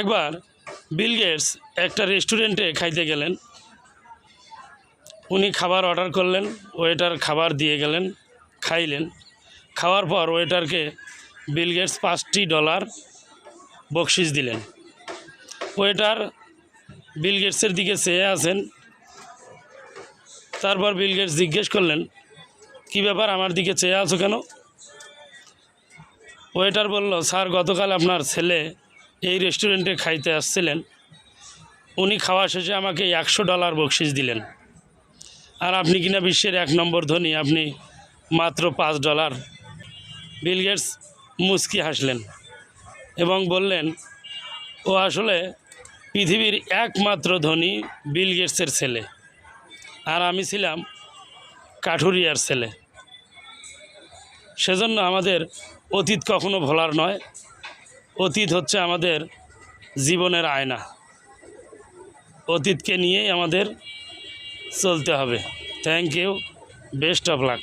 একবার Bill Gates একটা রেস্টুরেন্টে খাইতে গেলেন। উনি খাবার অর্ডার করলেন, ওয়েটার খাবার দিয়ে গেলেন, খাইলেন। খাওয়ার পর ওয়েটারকে বিল গেটস পাঁচটি ডলার বকশিস দিলেন। ওয়েটার বিল গেটসের দিকে চেয়ে আছেন। তারপর বিল গেটস জিজ্ঞেস করলেন, কী ব্যাপার আমার দিকে চেয়ে আছো কেন? ওয়েটার বলল, স্যার, গতকাল আপনার ছেলে এই রেস্টুরেন্টে খাইতে আসছিলেন। উনি খাওয়া শেষে আমাকে একশো ডলার বকশিস দিলেন। আর আপনি কিনা বিশ্বের এক নম্বর ধনী, আপনি মাত্র পাঁচ ডলার বিল গেটস মুচকি হাসলেন এবং বললেন, ও আসলে পৃথিবীর একমাত্র ধনী বিল গেটসের ছেলে। আর আমি ছিলাম কাঠুরিয়ার ছেলে। সেজন্য আমাদের অতীত কখনো ভোলার নয়। অতীত হচ্ছে আমাদের জীবনের আয়না। অতীতকে নিয়েই আমাদের চলতে হবে। Thank you best of luck